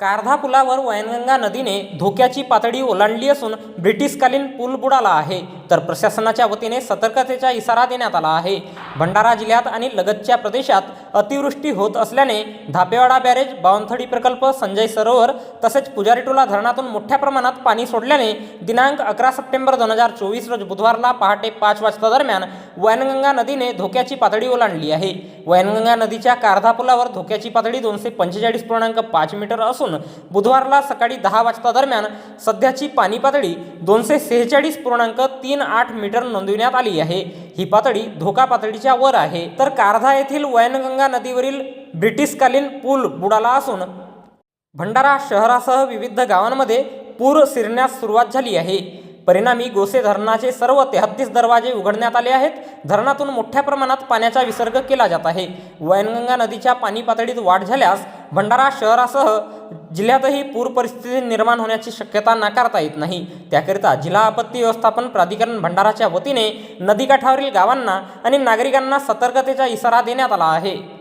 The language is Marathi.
कारधा पुलावर वैनगंगा नदीने धोक्याची पातळी ओलांडली असून ब्रिटिशकालीन पूल बुडाला आहे तर प्रशासनाच्या वतीने सतर्कतेचा इशारा देण्यात आला आहे. भंडारा जिल्ह्यात आणि लगतच्या प्रदेशात अतिवृष्टी होत असल्याने धापेवाडा बॅरेज बावनथडी प्रकल्प संजय सरोवर तसेच पुजारीटोला धरणातून मोठ्या प्रमाणात पाणी सोडल्याने दिनांक अकरा सप्टेंबर दोन हजार चोवीस रोज बुधवारला पहाटे पाच वाजता दरम्यान वैनगंगा नदीने धोक्याची पातळी ओलांडली आहे. वैनगंगा नदीच्या कारधा पुलावर धोक्याची पातळी दोनशे पंचेचाळीस पूर्णांक पाच मीटर असून बुधवारला सकाळी दहा वाजता दरम्यान सध्याची पाणी पातळी दोनशे सेहेचाळीस पूर्णांक तीन आठ मीटर नोंदविण्यात आली आहे. ही पातळी धोका पातळीच्या वर आहे. तर कारधा येथील वैनगंगा नदीवरील ब्रिटिशकालीन पूल बुडाला असून भंडारा शहरासह विविध गावांमध्ये पूर शिरण्यास सुरुवात झाली आहे. परिणामी गोसे धरणाचे सर्व तेहत्तीस दरवाजे उघडण्यात आले आहेत. धरणातून मोठ्या प्रमाणात पाण्याचा विसर्ग केला जात आहे. वैनगंगा नदीच्या पाणी पातळीत वाढ झाल्यास भंडारा शहरासह जिल्ह्यातही पूर परिस्थिती निर्माण होण्याची शक्यता नाकारता येत नाही. त्याकरिता जिल्हा आपत्ती व्यवस्थापन प्राधिकरण भंडाराच्या वतीने नदीकाठावरील गावांना आणि नागरिकांना सतर्कतेचा इशारा देण्यात आला आहे.